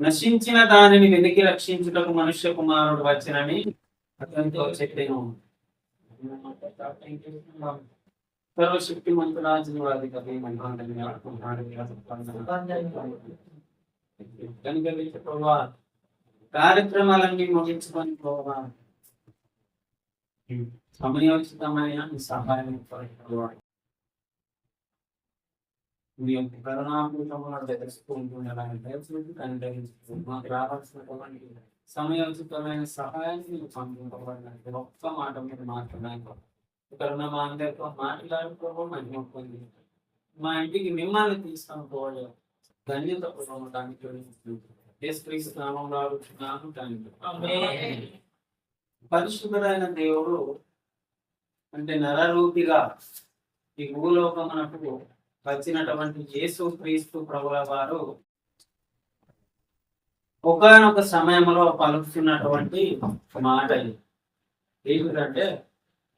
నశించిన దానిని వెనక్కి రక్షించుటకు మనుష్య కుమారుడు వచ్చినని అతనితో చెప్పాను. సర్వశక్తి మంత్రాజు వారి కనుక కార్యక్రమాలన్నీ ముగించుకొని పోవాలి. సమయోచితమైన సహాయం మీ యొక్క. మాకు రావాల్సినటువంటి సమయోచితమైన సహాయాన్ని మీరు పంపించబడినట్టు ఒక్క మాట మీరు మాట్లాడాలి ఉన్న మా అందరితో మాట్లాడుకోవడం మహిమ పొంది మా ఇంటికి మిమ్మల్ని తీసుకొని పోవడం ధన్యత పొందడానికి నామంలో అడుగుతున్నాను. దేవుడు అంటే నరరూపిగా ఈ భూలోకమునకు వచ్చినటువంటి యేసు క్రీస్తు ప్రభుల వారు ఒకనొక సమయంలో పలుకుతున్నటువంటి మాట ఏమిటంటే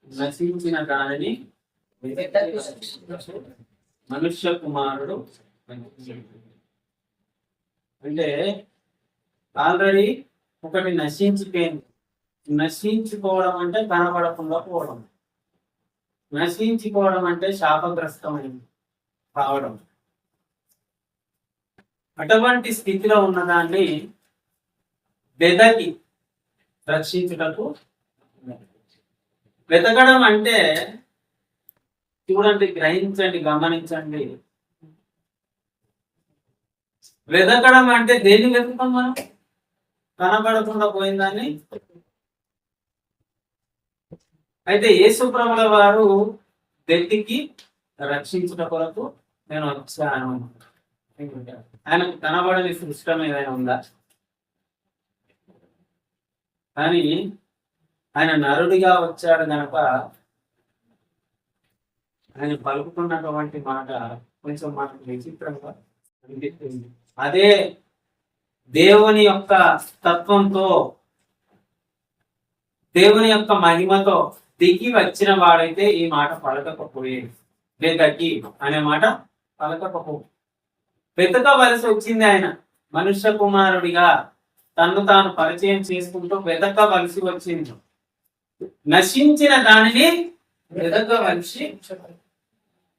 నశించిన దానిని మనుష్య కుమారుడు అంటే ఆల్రెడీ ఒకటి నశించిపోయింది. నశించుకోవడం అంటే కనపడకుండా పోవడం. నశించుకోవడం అంటే శాపగ్రస్తమైంది. కావడం అటువంటి స్థితిలో ఉన్నదాన్ని వెదకి రక్షించుటకు వెతకడం అంటే చూడండి గ్రహించండి గమనించండి. వెతకడం అంటే దేన్ని వెతుకుతాం మనం? కనబడకుండా పోయిందని అయితే యేసుప్రభుల వారు వెతికి రక్షించుట కొరకు నేను వచ్చాను ఆయనకు కనబడని సిస్టమ్ ఏదైనా ఉందా? కానీ ఆయన నరుడిగా వచ్చాడు కనుక ఆయన పలుకుతున్నటువంటి మాట కొంచెం మనకు విచిత్రంగా అనిపిస్తుంది. అదే దేవుని యొక్క తత్వంతో దేవుని యొక్క మహిమతో దిగి వచ్చిన వాడైతే ఈ మాట పలకకపోయేది. వెతకి అనే మాట పలకకపో వెతకవలసి వచ్చింది ఆయన. మనుష్య కుమారుడిగా తను తాను పరిచయం చేసుకుంటూ వెతకవలసి వచ్చింది. నశించిన దానిని వెతకవలసి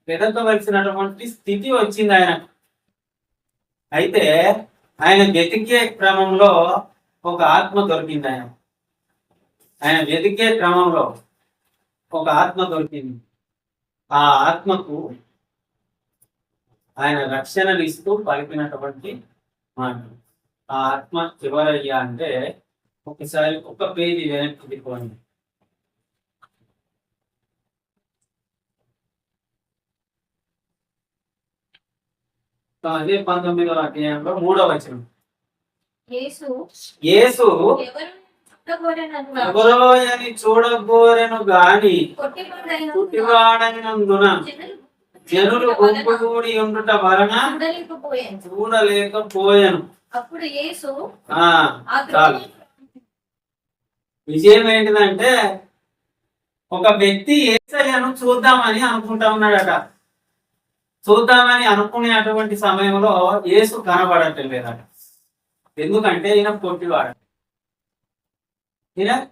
వెతకవలసినటువంటి స్థితి వచ్చింది ఆయన. అయితే ఆయన వెతికే క్రమంలో ఒక ఆత్మ దొరికింది ఆయన. ఆయన వెతికే క్రమంలో ఒక ఆత్మ దొరికింది. ఆ ఆత్మకు ఆయన రక్షణలు ఇస్తూ పలికినటువంటి మాట. ఆ ఆత్మ ఎవరయ్యా అంటే ఒకసారి ఒక పేజీ వెనక్కి తిప్పుకోండి. అదే పంతొమ్మిదవ అధ్యాయంలో మూడవ వచనం. యేసు చూడగోరెను గాని పుట్టివాడైనందున జనులు గుంపు కూడి ఉండుట వలన చూడలేకపోయాను. అప్పుడు యేసు చాలు. విజయం ఏంటిదంటే ఒక వ్యక్తి ఏసయ్యను చూద్దామని అనుకుంటా ఉన్నాడట. చూద్దామని అనుకునేటువంటి సమయంలో యేసు కనబడటం లేదట. ఎందుకంటే ఈయన పొట్టివాడు. ఈయన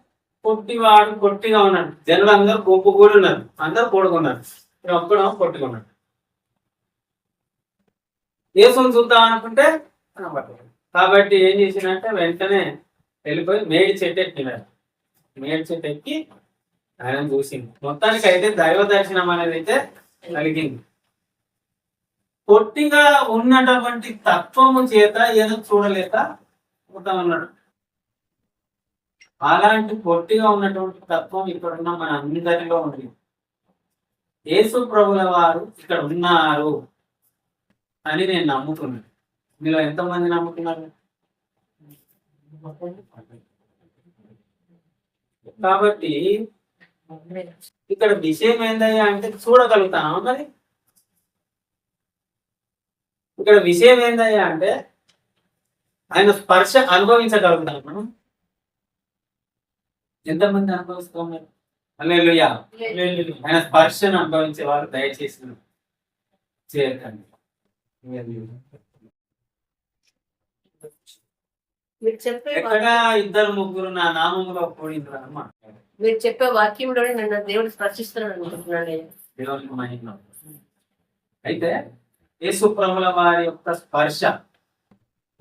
పొట్టివాడు పొట్టిగా ఉన్నాడు. జనులు అందరూ గుంపు కూడా ఉన్నారు. అందరూ పొడుగున్నారు. ఈయన పట్టుకున్నాడు ఉన్నాడు యేసుని చూద్దాం అనుకుంటే కాబట్టి ఏం చేసినంటే వెంటనే వెళ్ళిపోయి మేడి చెట్టు ఎక్కినాడు. మేడి చెట్టు ఎక్కి ఆయన చూసింది మొత్తానికి అయితే దైవ దర్శనం అనేది అయితే కలిగింది. పొట్టిగా ఉన్నటువంటి తత్వము చేత ఏదో చూడలేక పోతా ఉన్నాడు అలాంటి పొట్టిగా ఉన్నటువంటి తత్వం ఇక్కడ ఉన్న మన అందరిలో ఉంది. యేసు ప్రభుల వారు ఇక్కడ ఉన్నారు అని నేను నమ్ముతున్నాను. మీలో ఎంతమంది నమ్ముతున్నారు? కాబట్టి ఇక్కడ విషయం ఏందయ్యా అంటే చూడగలుగుతాను మరి ఇక్కడ విషయం ఏందయ్యా అంటే ఆయన స్పర్శ అనుభవించగలుగుతాం మనం. ఎంతమంది అనుభవిస్తాం మరి ఆయన స్పర్శను అనుభవించే వారు దయచేసి ఎక్కడ ఇద్దరు ముగ్గురు నా నామంలో మాట్లాడారు. మీరు చెప్పే వాక్యంలోనే నన్ను దేవుడు స్పర్శిస్తున్నాడు అనుకుంటున్నాను నేను. దేవునికి మహిమ. అయితే యేసు ప్రభుల వారి యొక్క స్పర్శ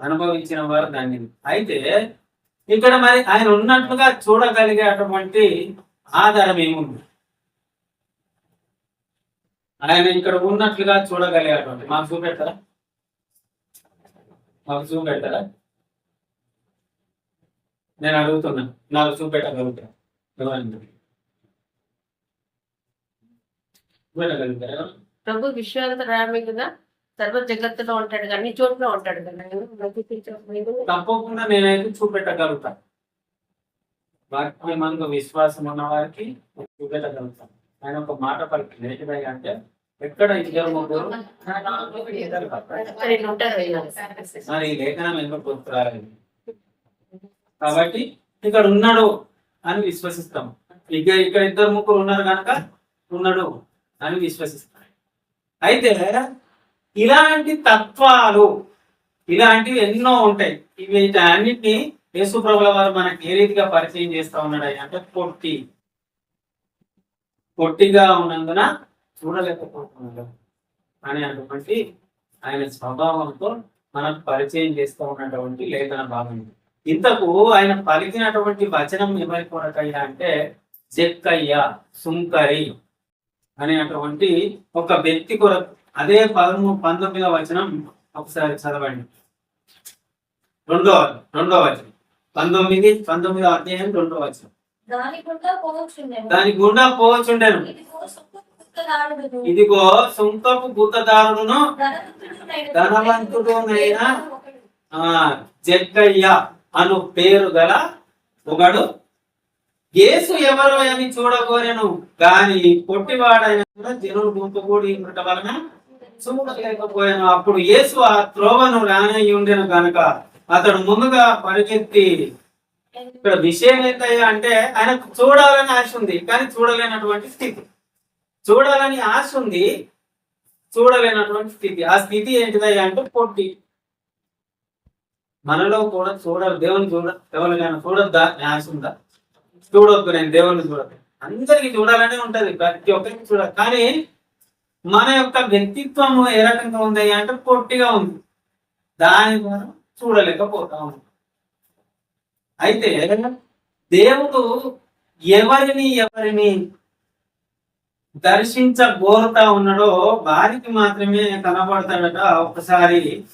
అనుభవించిన వారు దాన్ని. అయితే ఇక్కడ మరి ఆయన ఉన్నట్లుగా చూడగలిగేటువంటి ఆధారం ఏముంది ఆయన ఇక్కడ ఉన్నట్లుగా చూడగలిగేటువంటి మాకు చూపెడతారా మాకు చూపెడతారా నేను అడుగుతున్నా. నాకు చూపెట్టగలుగుతా ఎవరండి చూపెట్టగలుగుతారా ప్రభు విశ్వాంతరామే కదా సర్వ జగత్తులో ఉంటాడు కానీ చోట్ల ఉంటాడు కదా? తప్పకుండా నేనైతే చూపెట్టగలుగుతా. వాక్యం మనకు విశ్వాసం ఉన్న వారికి చూపెట్టగలుగుతాం ఆయన ఒక మాట పలికి ఏంటిదై అంటే ఎక్కడ ఇద్దరు ముగ్గురు. మరి ఈ లేఖనం ఎందుకు గుర్తురాలేదు కాబట్టి ఇక్కడ ఉన్నాడు అని విశ్వసిస్తాం. ఇక ఇక్కడ ఇద్దరు ముగ్గురు ఉన్నారు కనుక ఉన్నాడు అని విశ్వసిస్తాం. అయితే ఇలాంటి తత్వాలు ఇలాంటివి ఎన్నో ఉంటాయి. ఇవి అన్నిటిని యేసుప్రభుల వారు మనకి ఏ రీతిగా పరిచయం చేస్తా ఉన్నాడు అంటే పొట్టి. పొట్టిగా ఉన్నందున చూడలేకపోతున్నాడు అని అటువంటి ఆయన స్వభావంతో మనకు పరిచయం చేస్తూ ఉన్నటువంటి లేఖన భాగం ఇంతకు ఆయన పలికినటువంటి వచనం ఎవరి కొరకయ్యా అంటే జక్కయ్య సుంకరి అనేటువంటి ఒక వ్యక్తి కొరకు అదే పదము పంతొమ్మిదవ వచనం ఒకసారి చదవండి. రెండో రెండో వచనం. పంతొమ్మిది పంతొమ్మిదో అధ్యాయం రెండో వచనం. దాని గుండా పోవచ్చుండెను. ఇదిగో సుంకపు గుత్తదారుడును ధనవంతుడునైన జక్కయ్య అను పేరు గల ఒకడు. యేసు ఎవరు అని చూడగోరెను గాని పొట్టివాడైన జనులు గుంపు కూడి ఉండట వలన చూడలేకపోయాను. అప్పుడు యేసు ఆ త్రోవను రానయ్యి ఉండెను గనుక. అతడు ముందుగా పరిగెత్తి ఇక్కడ విషయం ఏంటయ్యా అంటే ఆయనకు చూడాలని ఆశ ఉంది కానీ చూడలేనటువంటి స్థితి. చూడాలని ఆశ ఉంది చూడలేనటువంటి స్థితి. ఆ స్థితి ఏంటిదయ్యా అంటే పొట్టి మనలో కూడా చూడాలి దేవుని చూడ ఎవరికైనా చూడొద్దా? అని ఆశ ఉందా? చూడొద్దు నేను దేవుని చూడదు అందరికి చూడాలనే ఉంటది ప్రతి ఒక్కరికి చూడాలి. కానీ మన యొక్క వ్యక్తిత్వం ఏ రకంగా ఉందయ్యా అంటే పొట్టిగా ఉంది. దాని ద్వారా చూడలేకపోతాము. అయితే దేవుడు ఎవరిని ఎవరిని దర్శించబోరుతా ఉన్నాడో వారికి మాత్రమే కనబడతాడట ఒకసారి.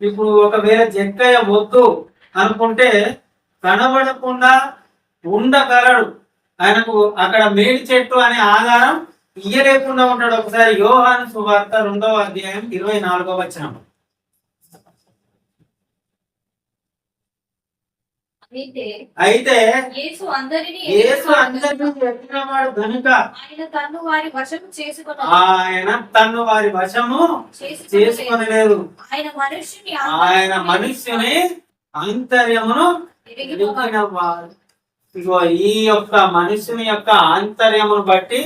ఇప్పుడు ఒకవేళ జక్కయ్య వద్దు అనుకుంటే కనబడకుండా ఉండగలడు. ఆయనకు అక్కడ మేడి చెట్టు అనే ఆధారం ఇయ్యలేకుండా ఉంటాడు. ఒకసారి యోహాను సువార్త రెండవ అధ్యాయం ఇరవై నాలుగవ వచనం. అయితే అయితే యేసు అందరినీ యేసు అందరినీ ఎత్తినవాడు కనుక ఆయన తన్ను వారి వశము చేసుకున్న. ఆయన తన్ను వారి వశము చేసుకొనలేదు. ఆయన మనుష్యుని ఆయన మనుష్యుని ఆంతర్యమును. ఇగో ఈ యొక్క మనుషుని యొక్క ఆంతర్యమును బట్టి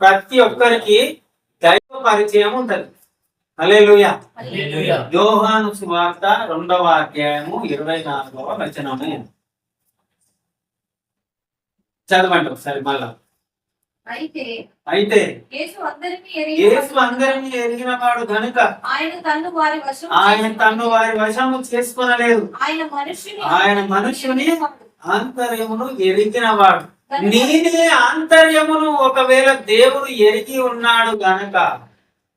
ప్రతి ఒక్కరికి దైవ పరిచయం ఉంటది. హల్లెలూయా హల్లెలూయా. యోహాను సువార్త రెండవ అధ్యాయము ఇరవై నాలుగవ వచనము చదవండి ఒకసారి మళ్ళా అయితే అయితే యేసు అందరినీ యేసు ఎరిగినవాడు. అందరినీ ఎరిగిన వాడు కనుక ఆయన తన్ను వారి వశము ఆయన తన్ను. వారి వశము చేసుకొనలేదు ఆయన మనుష్యుని ఆయన మనుష్యుని ఎరిగినవాడు. ఆంతర్యమును ఎరిగిన వాడు నీని ఆంతర్యమును ఒకవేళ దేవుడు ఎరిగి ఉన్నాడు గనక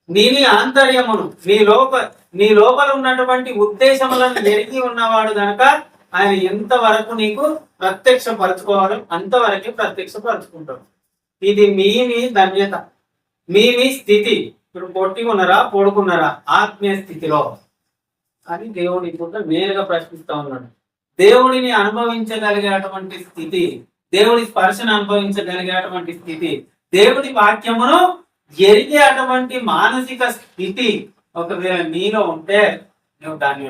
నీని ఆంతర్యమును నీ లోప నీ లోపల ఉన్నటువంటి ఉద్దేశములను ఎరిగి ఉన్నవాడు గనక ఆయన ఎంతవరకు నీకు ప్రత్యక్షపరుచుకోవాలో అంతవరకే ప్రత్యక్షపరచుకుంటాడు. ఇది మీ మీ ధన్యత మీ మీ స్థితి. ఇప్పుడు పొట్టి ఉన్నారా పొడుకున్నారా ఆత్మీయ స్థితిలో. అని దేవుని ఇప్పుడు నేరుగా ప్రశ్నిస్తా ఉన్నాడు. దేవుడిని అనుభవించగలిగేటువంటి స్థితి దేవుడి స్పర్శను అనుభవించగలిగేటువంటి స్థితి దేవుడి వాక్యమును ఎరిగేటువంటి మానసిక స్థితి ఒకవేళ నీలో ఉంటే నువ్వు దాన్ని